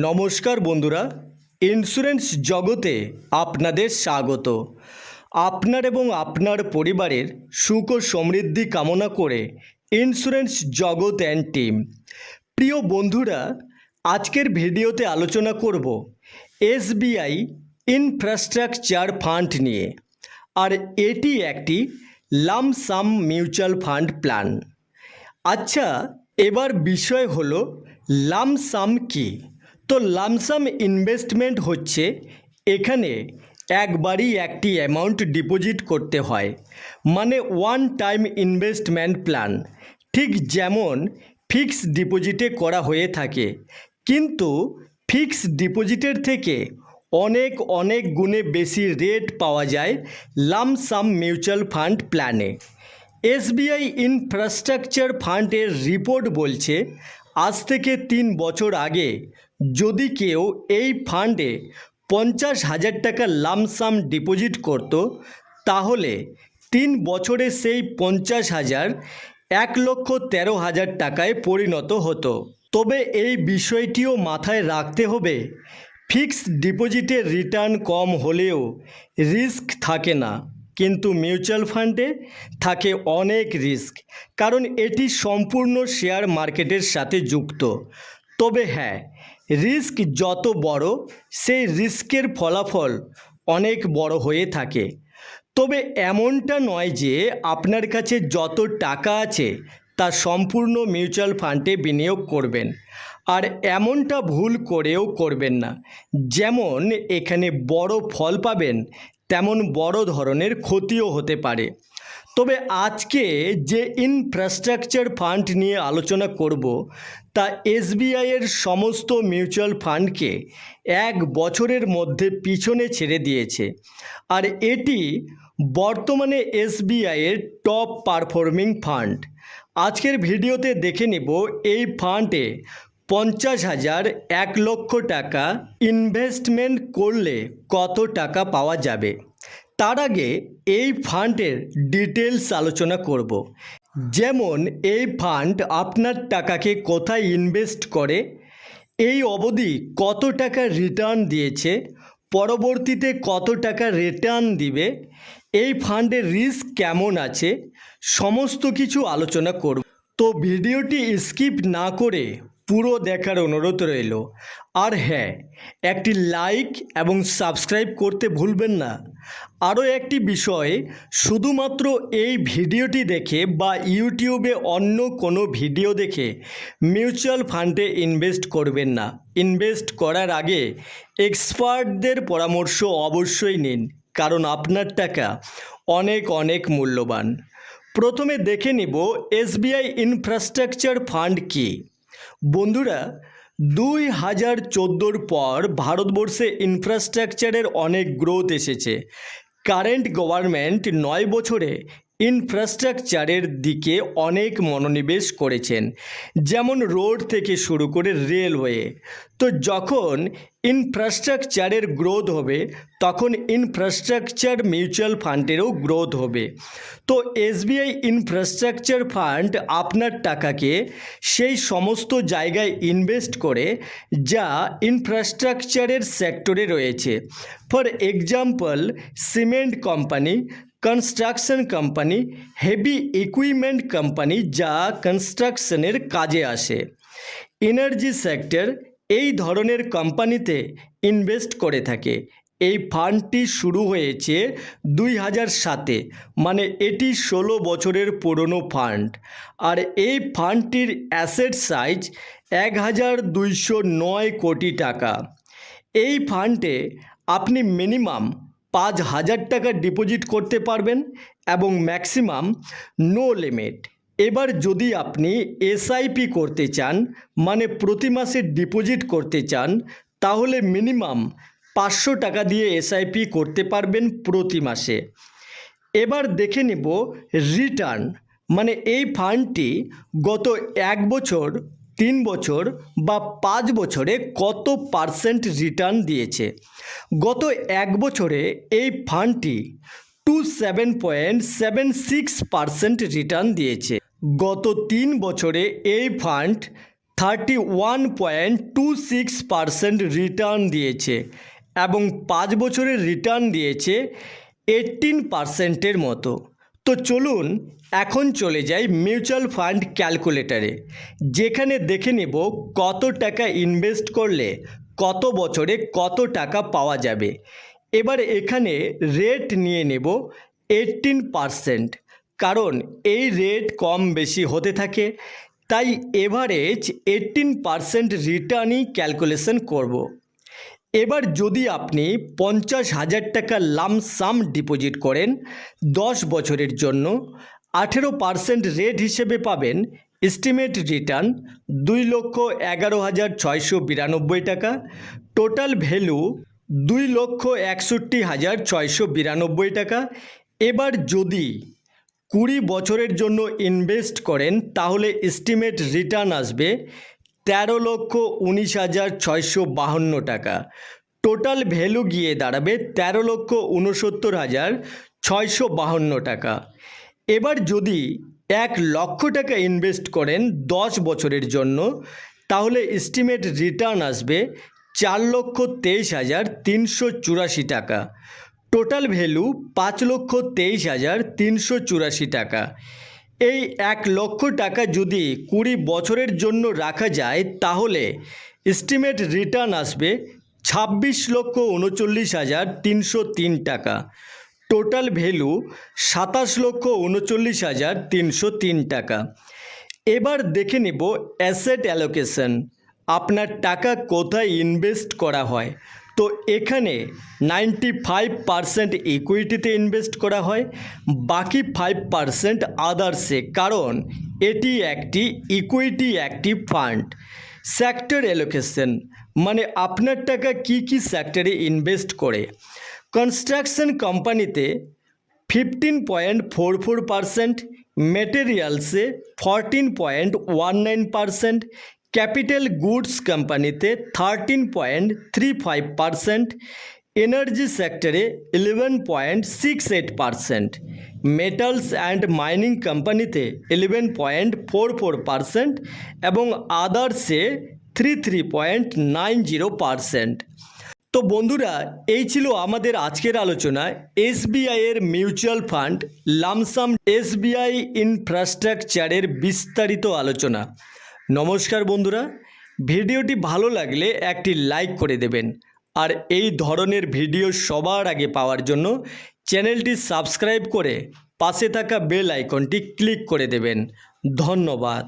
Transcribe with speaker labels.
Speaker 1: নমস্কার বন্ধুরা ইন্স্যুরেন্স জগতে আপনাদের স্বাগত। আপনার এবং আপনার পরিবারের সুখ ও সমৃদ্ধি কামনা করে ইন্স্যুরেন্স জগৎ অ্যান্ড টিম প্রিয় বন্ধুরা, আজকের ভিডিওতে আলোচনা করব এসবিআই ইনফ্রাস্ট্রাকচার ফান্ড নিয়ে। আর এটি একটি লামসাম মিউচুয়াল ফান্ড প্ল্যান আচ্ছা এবার বিষয় হলো লামসাম কি? তো লামসাম ইনভেস্টমেন্ট হচ্ছে এখানে একবারই একটি অ্যামাউন্ট ডিপোজিট করতে হয়। মানে ওয়ান টাইম ইনভেস্টমেন্ট প্ল্যান ঠিক যেমন ফিক্স ডিপোজিটে করা হয়ে থাকে। কিন্তু ফিক্স ডিপোজিটের থেকে অনেক অনেক গুণে বেশি রেট পাওয়া যায় লামসাম মিউচুয়াল ফান্ড প্ল্যানে এসবিআই ইনফ্রাস্ট্রাকচার ফান্ডের রিপোর্ট বলছে আজ থেকে তিন বছর আগে যদি কেউ এই ফান্ডে পঞ্চাশ হাজার টাকা লামসাম ডিপোজিট করত, তাহলে তিন বছরে সেই পঞ্চাশ হাজার এক লক্ষ তেরো হাজার টাকায় পরিণত হতো। তবে এই বিষয়টিও মাথায় রাখতে হবে, ফিক্সড ডিপোজিটের রিটার্ন কম হলেও রিস্ক থাকে না। কিন্তু মিউচুয়াল ফান্ডে থাকে অনেক রিস্ক, কারণ এটি সম্পূর্ণ শেয়ার মার্কেটের সাথে যুক্ত। তবে হ্যাঁ রিস্ক যত বড়, সেই রিস্কের ফলাফল অনেক বড় হয়ে থাকে। তবে এমনটা নয় যে আপনার কাছে যত টাকা আছে, তা সম্পূর্ণ মিউচুয়াল ফান্ডে বিনিয়োগ করবেন। আর এমনটা ভুল করেও করবেন না। যেমন এখানে বড় ফল পাবেন তেমন বড় ধরনের ক্ষতিও হতে পারে। তবে আজকে যে ইনফ্রাস্ট্রাকচার ফান্ড নিয়ে আলোচনা করব, তা এসবিআইয়ের সমস্ত মিউচুয়াল ফান্ডকে এক বছরের মধ্যে পিছনে ছেড়ে দিয়েছে। আর এটি বর্তমানে এসবিআইয়ের টপ পারফর্মিং ফান্ড আজকের ভিডিওতে দেখে নেব এই ফান্ডে পঞ্চাশ হাজার এক লক্ষ টাকা ইনভেস্টমেন্ট করলে কত টাকা পাওয়া যাবে? তার আগে এই ফান্ডের ডিটেলস আলোচনা করব। যেমন, এই ফান্ড আপনার টাকাকে কোথায় ইনভেস্ট করে? এই অবধি কত টাকা রিটার্ন দিয়েছে? পরবর্তীতে কত টাকা রিটার্ন দিবে? এই ফান্ডের রিস্ক কেমন আছে? সমস্ত কিছু আলোচনা করব। তো ভিডিওটি স্কিপ না করে পুরো দেখার অনুরোধ রইল। আর হ্যাঁ একটি লাইক এবং সাবস্ক্রাইব করতে ভুলবেন না। আরও একটি বিষয়, শুধুমাত্র এই ভিডিওটি দেখে বা ইউটিউবে অন্য কোনো ভিডিও দেখে মিউচুয়াল ফান্ডে ইনভেস্ট করবেন না। ইনভেস্ট করার আগে এক্সপার্টদের পরামর্শ অবশ্যই নিন, কারণ আপনার টাকা অনেক অনেক মূল্যবান। প্রথমে দেখে নিব এসবিআই ইনফ্রাস্ট্রাকচার ফান্ড কী? বন্ধুরা দুই হাজার চোদ্দোর পর ভারতবর্ষে ইনফ্রাস্ট্রাকচারের অনেক গ্রোথ এসেছে। কারেন্ট গভর্নমেন্ট নয় বছরে ইনফ্রাস্ট্রাকচারের দিকে অনেক মনোনিবেশ করেছেন, যেমন রোড থেকে শুরু করে রেলওয়ে তো যখন ইনফ্রাস্ট্রাকচারের গ্রোথ হবে, তখন ইনফ্রাস্ট্রাকচার মিউচুয়াল ফান্ডেরও গ্রোথ হবে। তো এসবিআই ইনফ্রাস্ট্রাকচার ফান্ড আপনার টাকাকে সেই সমস্ত জায়গায় ইনভেস্ট করে, যা ইনফ্রাস্ট্রাকচারের সেক্টরে রয়েছে। For example cement company construction company heavy equipment company যা কনস্ট্রাকশনের কাজে আসে। এনার্জি সেক্টর এই ধরনের কোম্পানিতে ইনভেস্ট করে থাকে। এই ফান্ডটি শুরু হয়েছে দুই হাজার সাতে মানে এটি ষোলো বছরের পুরনো ফান্ড আর এই ফান্ডটির অ্যাসেট সাইজ এক হাজার দুইশো নয় কোটি টাকা। এই ফান্ডে আপনি মিনিমাম পাঁচ হাজার টাকা ডিপোজিট করতে পারবেন এবং ম্যাক্সিমাম নো লিমিট এবার যদি আপনি এসআইপি করতে চান মানে প্রতি মাসে ডিপোজিট করতে চান, তাহলে মিনিমাম পাঁচশো টাকা দিয়ে এসআইপি করতে পারবেন প্রতি মাসে। এবার দেখে নেব রিটার্ন মানে এই ফান্ডটি গত এক বছর তিন বছর বা পাঁচ বছরে কত পার্সেন্ট রিটার্ন দিয়েছে? গত এক বছরে এই ফান্ডটি two seven point seven six percent return দিয়েছে। গত তিন বছরে এই fund thirty one point two six percent return দিয়েছে এবং পাঁচ বছরের রিটার্ন দিয়েছে এইটিন পারসেন্টের মতো। তো চলুন এখন চলে যাই মিউচুয়াল ফান্ড ক্যালকুলেটরে, যেখানে দেখে নেব কত টাকা ইনভেস্ট করলে কত বছরে কত টাকা পাওয়া যাবে এবার এখানে রেট নিয়ে নেব এইটিন পারসেন্ট, কারণ এই রেট কম বেশি হতে থাকে, তাই এভারেজ এইটিন পারসেন্ট রিটার্নই ক্যালকুলেশন করব। এবার যদি আপনি পঞ্চাশ হাজার টাকা লামসাম ডিপোজিট করেন, দশ বছরের জন্য আঠেরো পারসেন্ট রেট হিসেবে পাবেন এস্টিমেট রিটার্ন দুই লক্ষ এগারো হাজার ছয়শো বিরানব্বই টাকা টোটাল ভ্যালু দুই লক্ষ একষট্টি হাজার ছয়শো বিরানব্বই টাকা। এবার যদি কুড়ি বছরের জন্য ইনভেস্ট করেন, তাহলে এস্টিমেট রিটার্ন আসবে তেরো লক্ষ উনিশ হাজার ছয়শো বাহান্ন টাকা। টোটাল ভ্যালু গিয়ে দাঁড়াবে তেরো লক্ষ উনসত্তর হাজার ছয়শো বাহান্ন টাকা। এবার যদি এক লক্ষ টাকা ইনভেস্ট করেন দশ বছরের জন্য, তাহলে এস্টিমেট রিটার্ন আসবে চার লক্ষ তেইশ হাজার তিনশো চুরাশি টাকা। টোটাল ভ্যালু পাঁচ লক্ষ তেইশ হাজার তিনশো চুরাশি টাকা। এই এক লক্ষ টাকা যদি কুড়ি বছরের জন্য রাখা যায়, তাহলে এস্টিমেট রিটার্ন আসবে ছাব্বিশ লক্ষ উনচল্লিশ হাজার তিনশো তিন টাকা। টোটাল ভ্যালু সাতাশ লক্ষ উনচল্লিশ হাজার তিনশো তিন টাকা। এবার দেখে নেব অ্যাসেট অ্যালোকেশন আপনার টাকা কোথায় ইনভেস্ট করা হয়? তো এখানে নাইনটি ফাইভ পারসেন্ট ইকুইটিতে ইনভেস্ট করা হয়, বাকি ফাইভ পারসেন্ট আদার্সে কারণ এটি একটি equity active fund sector allocation মানে আপনার টাকা কি কি সেক্টরে ইনভেস্ট করে। কনস্ট্রাকশন কোম্পানিতে fifteen point four four percent মেটেরিয়ালসে fourteen point one nine percent capital goods কোম্পানিতে thirteen point three five percent energy সেক্টরে eleven point six eight percent metals and mining কোম্পানিতে eleven point four four percent এবং আদার্সে three three point nine zero percent তো বন্ধুরা, এই ছিল আমাদের আজকের আলোচনা। এসবিআইয়ের mutual fund, lump sum SBI ইনফ্রাস্ট্রাকচারের বিস্তারিত আলোচনা। নমস্কার বন্ধুরা। ভিডিওটি ভালো লাগলে একটি লাইক করে দেবেন। আর এই ধরনের ভিডিও সবার আগে পাওয়ার জন্য চ্যানেলটি সাবস্ক্রাইব করে পাশে থাকা বেল আইকনটি ক্লিক করে দেবেন। ধন্যবাদ।